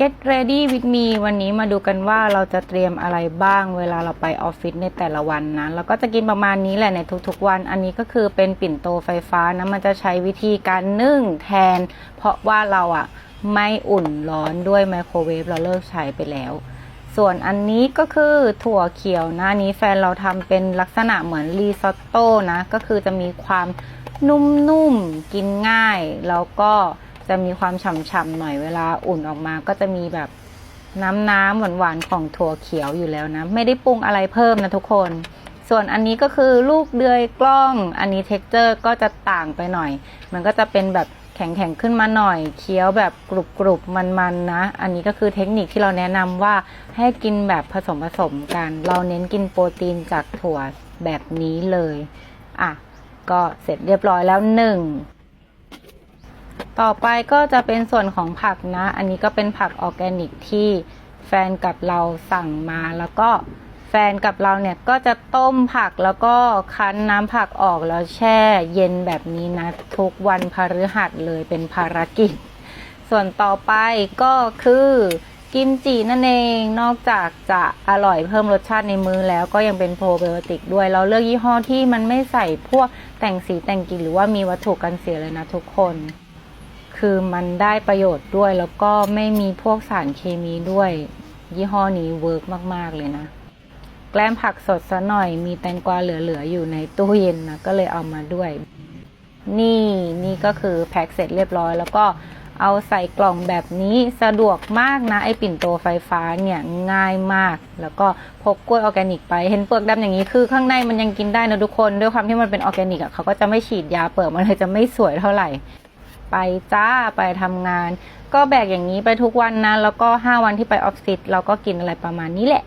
Get ready with me วันนี้มาดูกันว่าเราจะเตรียมอะไรบ้าง เวลาเราไปออฟฟิศในแต่ละวันนะเราก็จะกินประมาณนี้แหละในทุกๆวัน อันนี้ก็คือเป็นปิ่นโตไฟฟ้านะมันจะใช้วิธีการนึ่งแทน เพราะว่าเราอะไม่อุ่นร้อนด้วยไมโครเวฟเราเลิกใช้ไปแล้ว ส่วนอันนี้ก็คือถั่วเขียวนะนนี้แฟนเราทำเป็นลักษณะเหมือนรีซอตโต้นะก็คือจะมีความนุ่มๆกินง่ายแล้วก็ จะมีความฉ่ำๆหน่อยเวลาอุ่นออกมาก็จะมีแบบน้ำน้ำหวานๆของถั่วเขียวอยู่แล้วนะ ไม่ได้ปรุงอะไรเพิ่มนะทุกคน ส่วนอันนี้ก็คือลูกเดือยกล้อง อันนี้เท็กเจอร์ก็จะต่างไปหน่อย มันก็จะเป็นแบบแข็งๆขึ้นมาหน่อย เคี้ยวแบบกรุบๆมันๆนะ อันนี้ก็คือเทคนิคที่เราแนะนำว่าให้กินแบบผสมผสมกัน เราเน้นกินโปรตีนจากถั่วแบบนี้เลย อะ ก็เสร็จเรียบร้อยแล้วหนึ่ง ต่อไปก็จะเป็นส่วนของผักนะ อันนี้ก็เป็นผักออร์แกนิกที่แฟนกับเราสั่งมาแล้วก็แฟนกับเราเนี่ยก็จะต้มผักแล้วก็คั้นน้ำผักออกแล้วแช่เย็นแบบนี้นะ ทุกวันพฤหัสเลยเป็นภารกิจ ส่วนต่อไปก็คือกิมจินั่นเองนอกจากจะอร่อยเพิ่มรสชาติในมือแล้วก็ยังเป็นโปรไบโอติกด้วย เราเลือกยี่ห้อที่มันไม่ใส่พวกแต่งสีแต่งกลิ่นหรือว่ามีวัตถุกันเสียเลยนะทุกคน คือมันได้ประโยชน์ด้วยแล้วก็ไม่มีพวกสารเคมีด้วย ยี่ห้อนี้เวิร์กมาก ๆ เลยนะ แกล้มผักสดซะหน่อยมีแตงกวาเหลือ ๆ อยู่ในตู้เย็นนะ ก็เลยเอามาด้วย นี่นี่ก็คือแพ็คเสร็จเรียบร้อย แล้วก็เอาใส่กล่องแบบนี้สะดวกมากนะ ไอปิ่นโตไฟฟ้าเนี่ยง่ายมาก แล้วก็พกกล้วยออร์แกนิกไปเห็นเปลือกดำอย่างนี้คือข้างในมันยังกินได้นะทุกคน ด้วยความที่มันเป็นออร์แกนิกอะเขาก็จะไม่ฉีดยาเปลือกมันเลยจะไม่สวยเท่าไหร่ ไปจ้าไปทำงาน ก็แบกอย่างนี้ไปทุกวันนะแล้วก็ 5 วันที่ไปออฟฟิศเราก็กินอะไรประมาณนี้แหละ